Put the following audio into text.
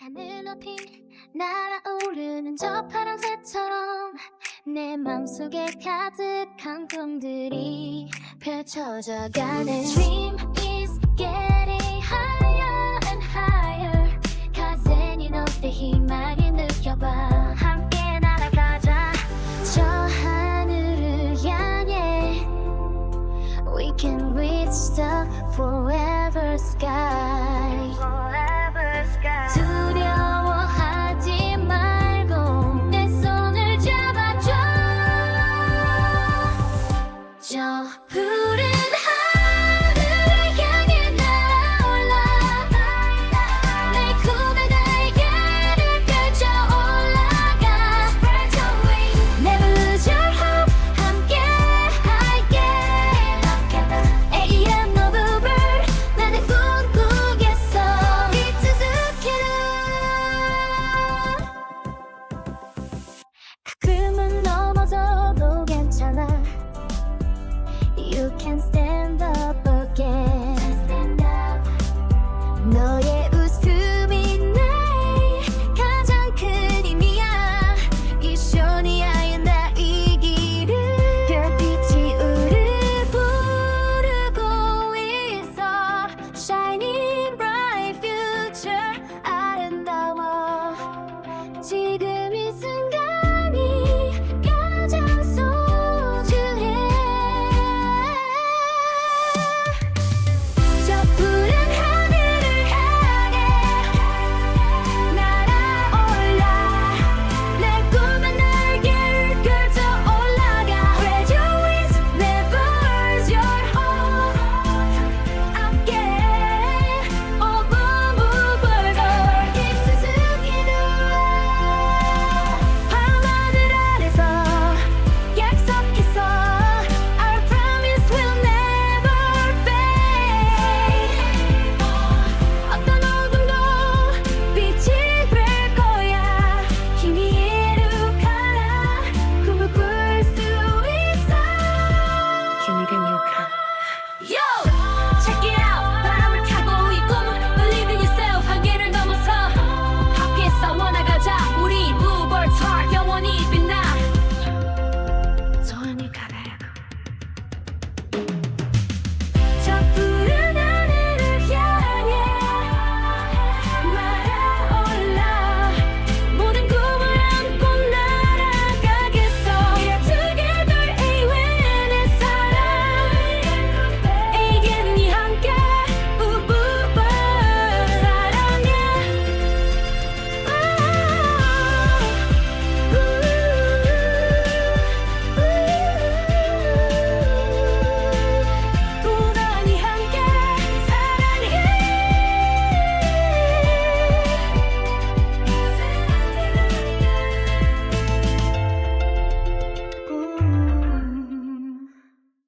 하늘 높이 날아오르는 저 파란새처럼 내 맘속에 가득한 꿈들이 펼쳐져 가는 Dream is getting higher and higher. 가젠이 너때 희망이 느껴봐. 함께 날아가자. 저 하늘을 향해. We can reach the forever sky. now.